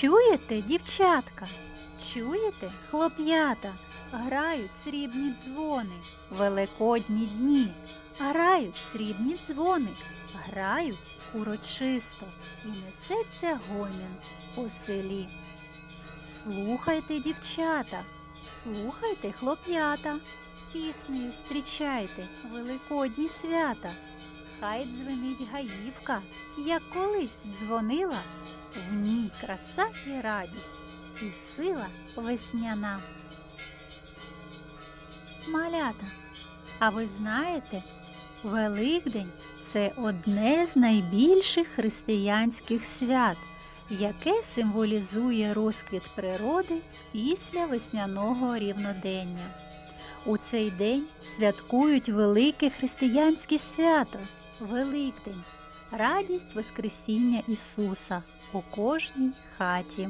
Чуєте, дівчатка? Чуєте, хлоп'ята? Грають срібні дзвони, великодні дні. Грають срібні дзвони, грають урочисто і несеться гомін по селі. Слухайте, дівчата, слухайте, хлоп'ята, піснею зустрічайте великодні свята. Хай дзвенить гаївка, як колись дзвонила, в ній краса і радість, і сила весняна. Малята, а ви знаєте, Великдень це одне з найбільших християнських свят, яке символізує розквіт природи після весняного рівнодення. У цей день святкують велике християнське свято Великдень, радість Воскресіння Ісуса у кожній хаті.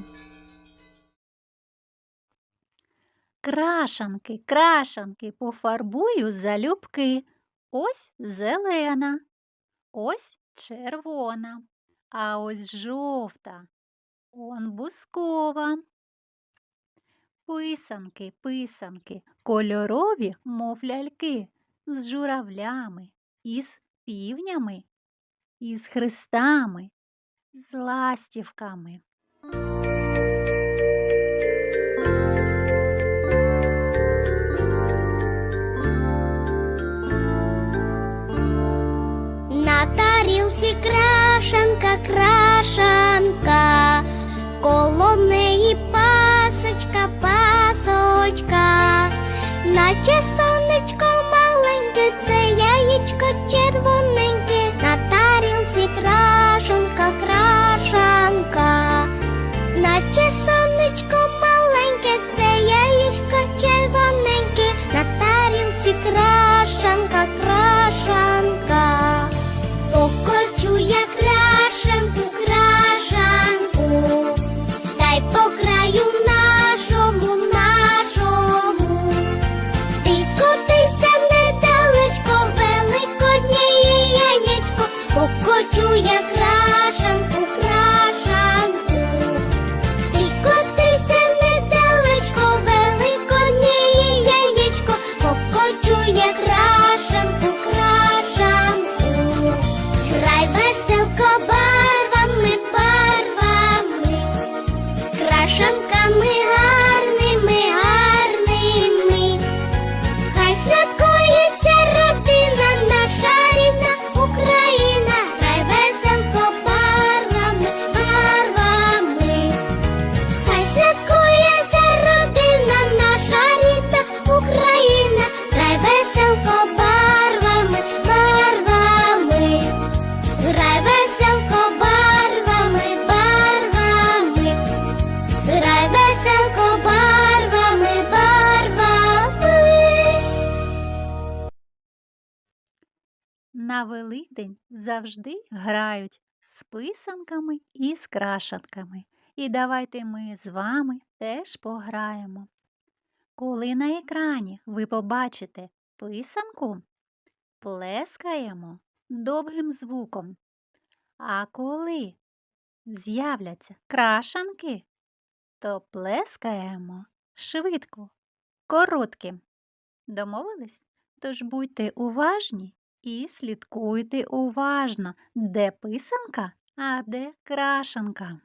Крашанки, крашанки, пофарбую залюбки. Ось зелена, ось червона, а ось жовта, он бускова. Писанки, писанки, кольорові, мов ляльки, з журавлями, із півнями, із хрестами, з ластівками. На тарілці крашанка, крашанка, по краю завжди грають з писанками і з крашанками. І давайте ми з вами теж пограємо. Коли на екрані ви побачите писанку, плескаємо довгим звуком. А коли з'являться крашанки, то плескаємо швидко, коротким. Домовились? Тож будьте уважні і слідкуйте уважно, де писанка, а де крашенка.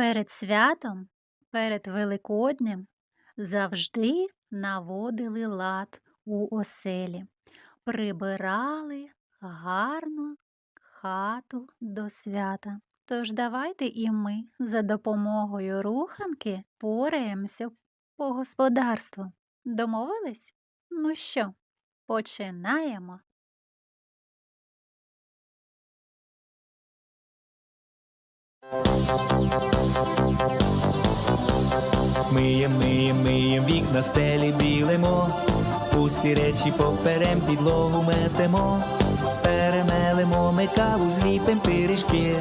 Перед святом, перед Великоднем завжди наводили лад у оселі, прибирали гарно хату до свята. Тож давайте і ми за допомогою руханки пораємося по господарству. Домовились? Ну що, починаємо. Миєм, миєм, миєм, вікна стелі білимо, усі речі поперем підлогу метемо, перемелемо, ми каву зліпим пиріжки,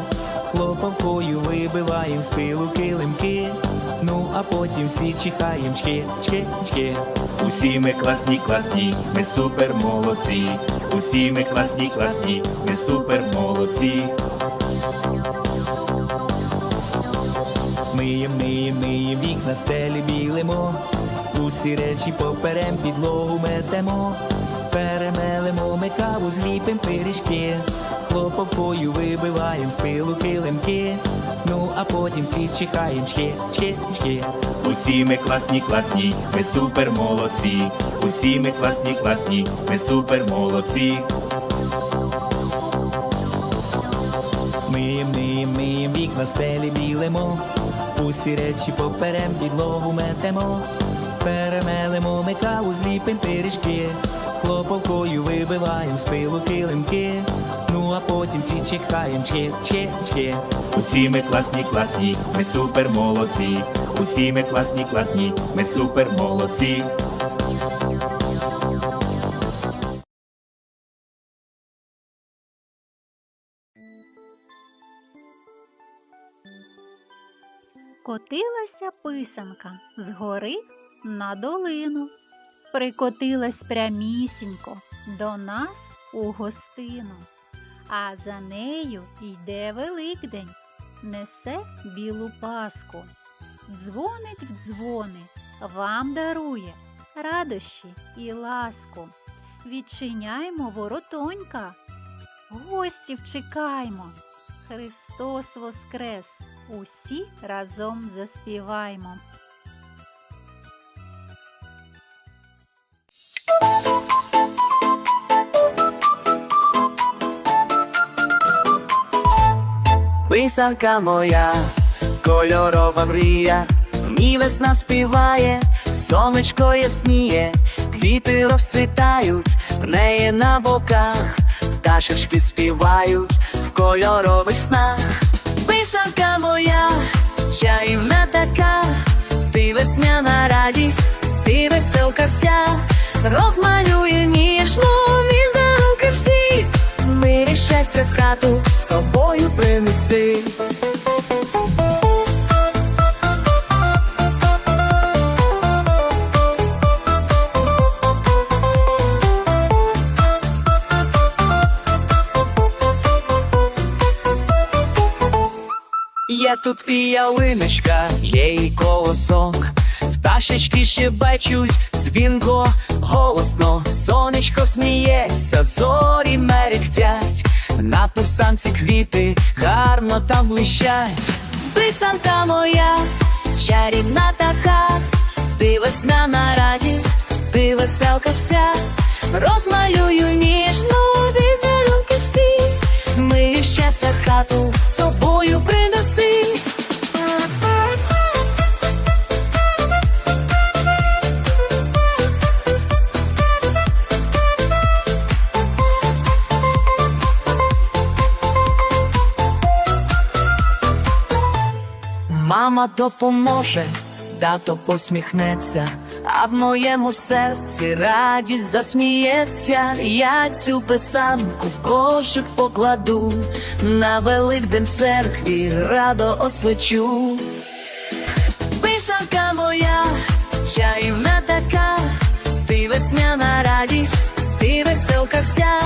хлопавкою вибиваєм з пилу килимки, ну а потім всі чихаєм чки, чки, чки. Усі ми класні, класні, ми супер молодці, усі ми класні, класні, ми супер молодці. Миєм, миєм, миєм, вікна стелі білимо, усі речі поперем підлогу метемо, перемелемо, ми каву зліпим пиріжки, хлопавкою вибиваєм з пилу килимки, ну а потім всі чихаєм чки, чки, чки. Усі ми класні, класні, ми супер молодці, усі ми класні, класні, ми супер молодці. Миєм, миєм, миєм, вікна стелі білимо, усі речі поперем підлогу метемо, перемелемо, ми каву зліпим пиріжки, хлопавкою вибиваєм з пилу килимки, ну а потім всі чихаєм чки, чки, чки. Усі ми класні, класні, ми супер молодці, усі ми класні, класні, ми супер молодці. Котилася писанка з гори на долину, прикотилась прямісінько до нас у гостину, а за нею йде Великдень, несе білу паску, дзвонить в дзвони, вам дарує радощі і ласку. Відчиняймо воротонька, гостів чекаймо. Христос Воскрес! Усі разом заспіваймо. Писанка моя, кольорова мрія, мені весна співає, сонечко ясніє, квіти розцвітають, в неї на боках, пташечки співають в кольорових снах. Писанка моя, чаївна така, ти весняна радість, ти веселка вся, розмалює ніжно візерунки всі, мирі щастя в хату з тобою принеси. І ялиночка, є колосок, пташечки щебечуть, дзвінко, голосно, сонечко сміється, зорі мерехтять, на писанці квіти гарно там блищать. Писанка моя, чарівна така, ти весняна радість, ти веселка вся, розмалюю ніжно візерунки всі, ми щастя хату з собою принеси. Мама допоможе, тато посміхнеться, а в моєму серці радість засміється. Я цю писанку в кошик покладу, на Великдень церкві радо освячу. Писанка моя, чаївна така, ти весняна радість, ти веселка вся,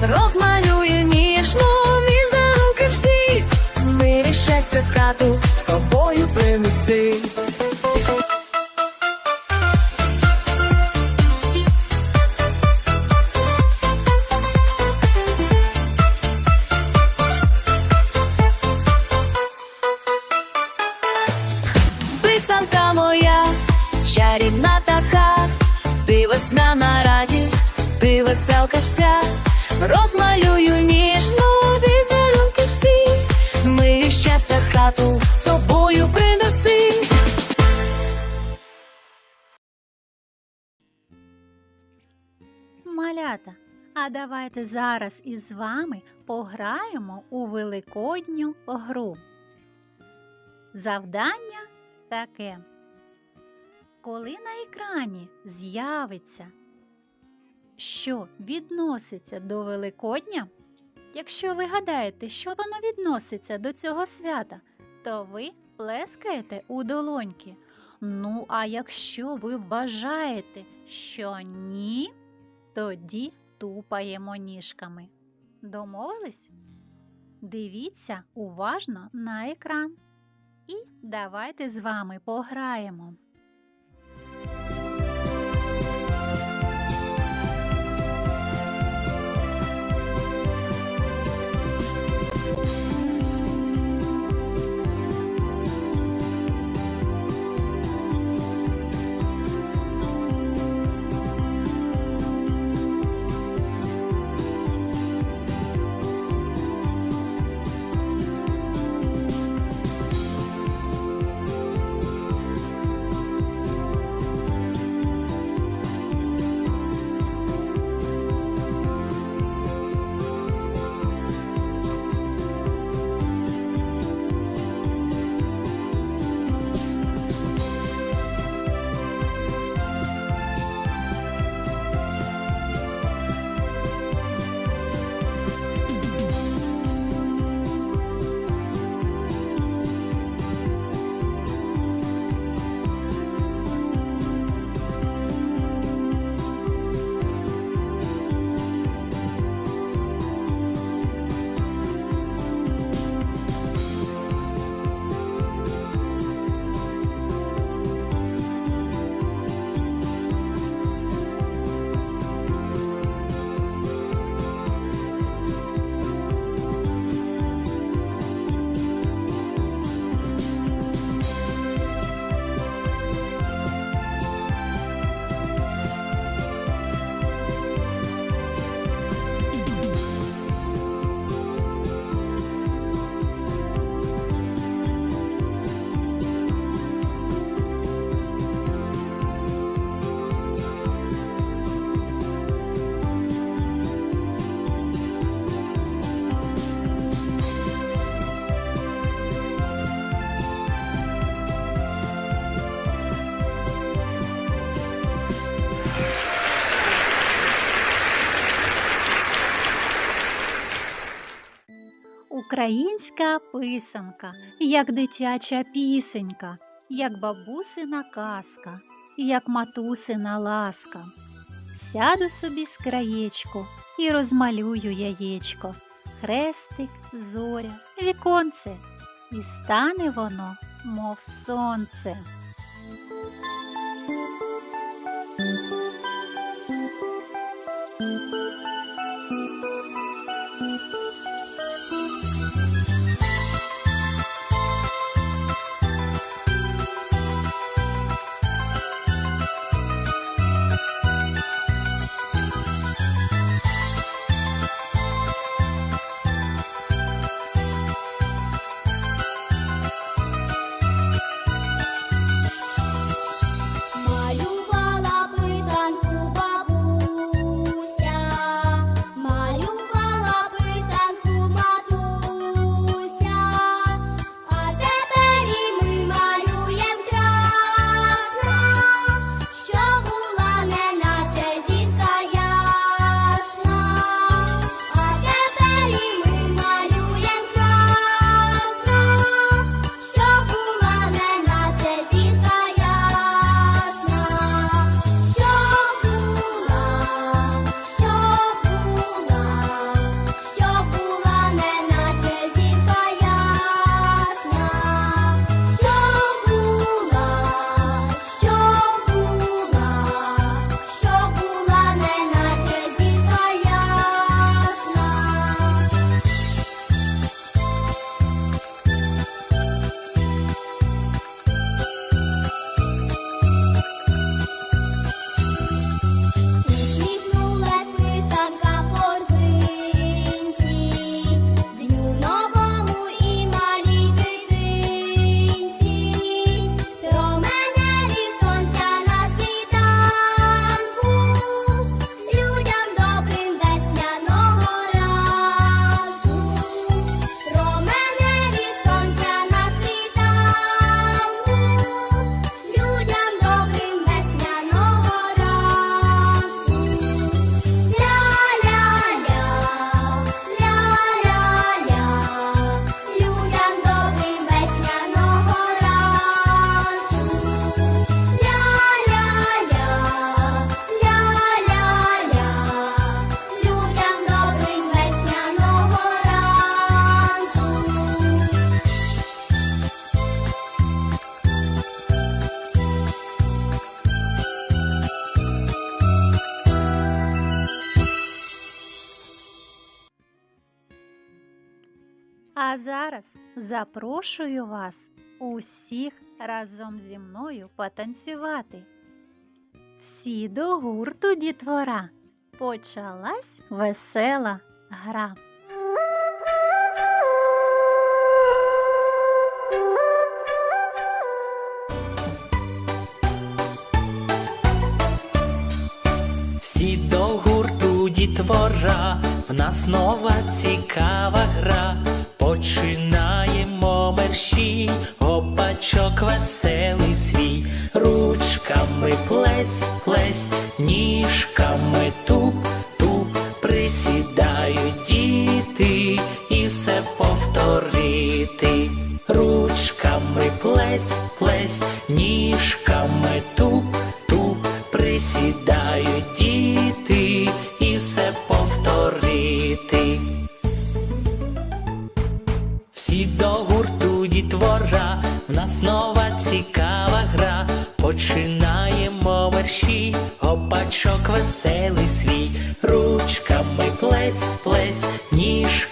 розмалює всі, мирі щастя в хату с тобою принеси. Писанка моя, чарівна така, ти весна на радість, ти веселка вся, розмалюю ніч щастя з собою принеси. Малята, а давайте зараз із вами пограємо у великодню гру. Завдання таке. Коли на екрані з'явиться, що відноситься до Великодня, якщо ви гадаєте, що воно відноситься до цього свята, то ви плескаєте у долоньки. Ну, а якщо ви вважаєте, що ні, тоді тупаємо ніжками. Домовились? Дивіться уважно на екран. І давайте з вами пограємо. Українська писанка, як дитяча пісенька, як бабусина казка, як матусина ласка. Сяду собі з краєчку і розмалюю яєчко, хрестик, зоря, віконце, і стане воно, мов сонце. А зараз запрошую вас усіх разом зі мною потанцювати. Всі до гурту дітвора. Почалась весела гра. Всі до гурту дітвора, в нас нова цікава гра. Починаємо мерщій, гопачок веселий свій, ручками плесь, плесь, ніжками туп, туп, присідають діти і все повторити. Ручками плесь, плесь, ніжками туп, туп, присідають Всі до гурту дітвора, в нас нова цікава гра. Починаємо верші, гопачок веселий свій, ручками плесь, плесь, ніжками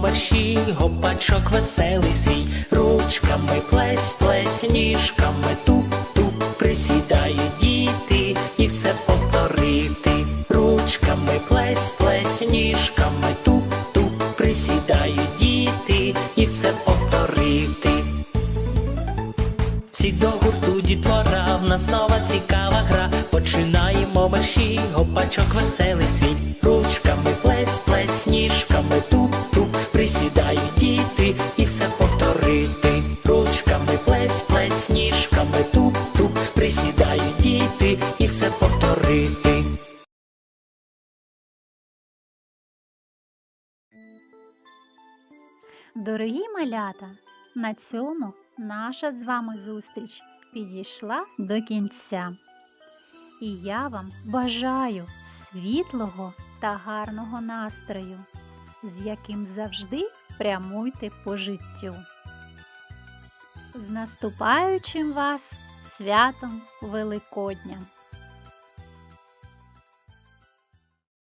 Марші, гопачок веселий свій, ручками плесь, плесь, ніжками туп, туп, присідають діти і все повторити. Ручками плесь, плесь, ніжками туп, туп, присідають діти і все повторити. Всі до гурту дітвора, в нас нова цікава гра. Починаємо мерщі, гопачок веселий свій. Ручками плесь, плесь, ніжками туп, присідають діти і все повторити. Дорогі малята, на цьому наша з вами зустріч підійшла до кінця. І я вам бажаю світлого та гарного настрою, з яким завжди прямуйте по життю. З наступаючим вас святом Великодня!